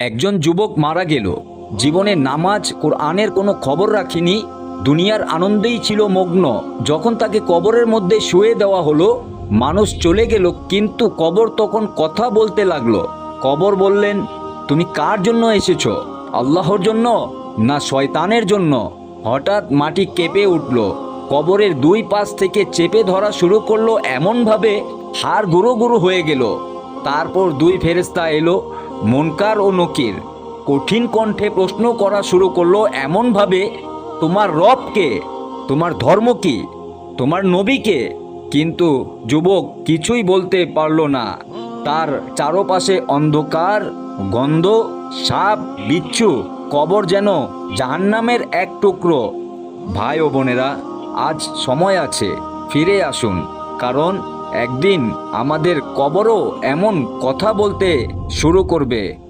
একজন যুবক মারা গেল। জীবনে নামাজ, কোরআনের কোনো খবর রাখিনি। দুনিয়ার আনন্দেই ছিল মগ্ন। যখন তাকে কবরের মধ্যে শুয়ে দেওয়া হলো, মানুষ চলে গেল, কিন্তু কবর তখন কথা বলতে লাগল। কবর বললেন, তুমি কার জন্য এসেছ? আল্লাহর জন্য না শয়তানের জন্য? হঠাৎ মাটি কেঁপে উঠল। কবরের দুই পাশ থেকে চেপে ধরা শুরু করল, এমনভাবে হাড় গুঁড়ো গুঁড়ো হয়ে গেল। তারপর দুই ফেরেস্তা এলো মনকার ও নকির, কঠিন কণ্ঠে প্রশ্ন করা শুরু করল এমনভাবে, তোমার রবকে তোমার ধর্ম কি? তোমার নবীকে কিন্তু যুবক কিছুই বলতে পারল না। তার চারপাশে অন্ধকার, গন্ধ, সাপ, বিচ্ছু, কবর যেন জাহান্নামের এক টুকরো। ভাই ও বোনেরা, আজ সময় আছে, ফিরে আসুন, কারণ একদিন আমাদের কবরও এমন কথা বলতে শুরু করবে।